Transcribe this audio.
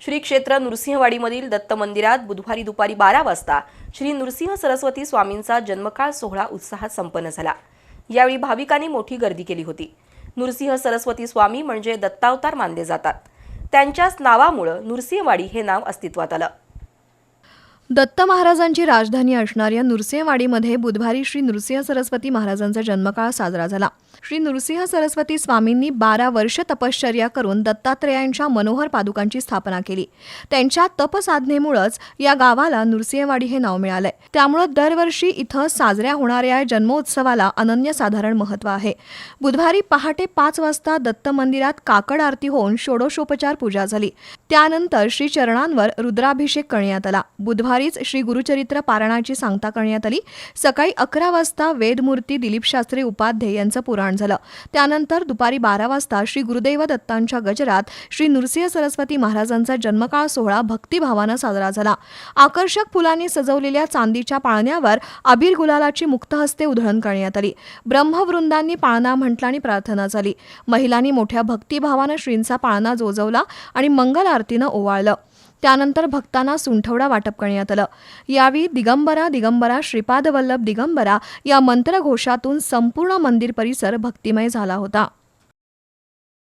श्री क्षेत्र नृसिंहवाडीमधील दत्त मंदिरात बुधवारी दुपारी बारा वाजता श्री नृसिंह सरस्वती स्वामींचा जन्मकाळ सोहळा उत्साहात संपन्न झाला. यावेळी भाविकांनी मोठी गर्दी केली होती. नृसिंह सरस्वती स्वामी म्हणजे दत्तावतार मानले जातात. त्यांच्याच नावामुळं नृसिंहवाडी हे नाव अस्तित्वात आलं. दत्त महाराजांची राजधानी असणाऱ्या नृसिंहवाडीमध्ये बुधवारी श्री नृसिंह सरस्वती महाराजांचा जन्मकाळ साजरा झाला. श्री नृसिंह सरस्वती स्वामींनी बारा वर्ष तपश्चर्या करून दत्तात्रेयांच्या मनोहर पादुकांची स्थापना केली. त्यांच्या तपसाधनेमुळंच या गावाला नृसिंहवाडी हे नाव मिळालंय. त्यामुळं दरवर्षी इथं साजऱ्या होणाऱ्या जन्मोत्सवाला अनन्यसाधारण महत्त्व आहे. बुधवारी पहाटे पाच वाजता दत्त मंदिरात काकड आरती होऊन षोडशोपचार पूजा झाली. त्यानंतर श्री चरणांवर रुद्राभिषेक करण्यात आला. बुधवारीच श्री गुरुचरित्र पारायणाची सांगता करण्यात आली. सकाळी अकरा वाजता वेदमूर्ती दिलीप शास्त्री उपाध्ये यांचं पुराण झालं. त्यानंतर दुपारी बारा वाजता श्री गुरुदेव दत्तांच्या गजरात श्री नृसिंह सरस्वती महाराजांचा जन्मकाळ सोहळा भक्तिभावानं साजरा झाला. आकर्षक फुलांनी सजवलेल्या चांदीच्या पाळण्यावर अबीर गुलालाची मुक्तहस्ते उधळण करण्यात आली. ब्रह्मवृंदांनी पाळणा म्हटला आणि प्रार्थना झाली. महिलांनी मोठ्या भक्तिभावानं श्रींचा पाळणा जोजवला आणि मंगल आरतीनं ओवाळलं. त्यानंतर भक्तांना सुंठवडा वाटप करण्यात आलं. यावेळी दिगंबरा दिगंबरा श्रीपाद वल्लभ दिगंबरा या मंत्रघोषातून संपूर्ण मंदिर परिसर भक्तिमय झाला होता.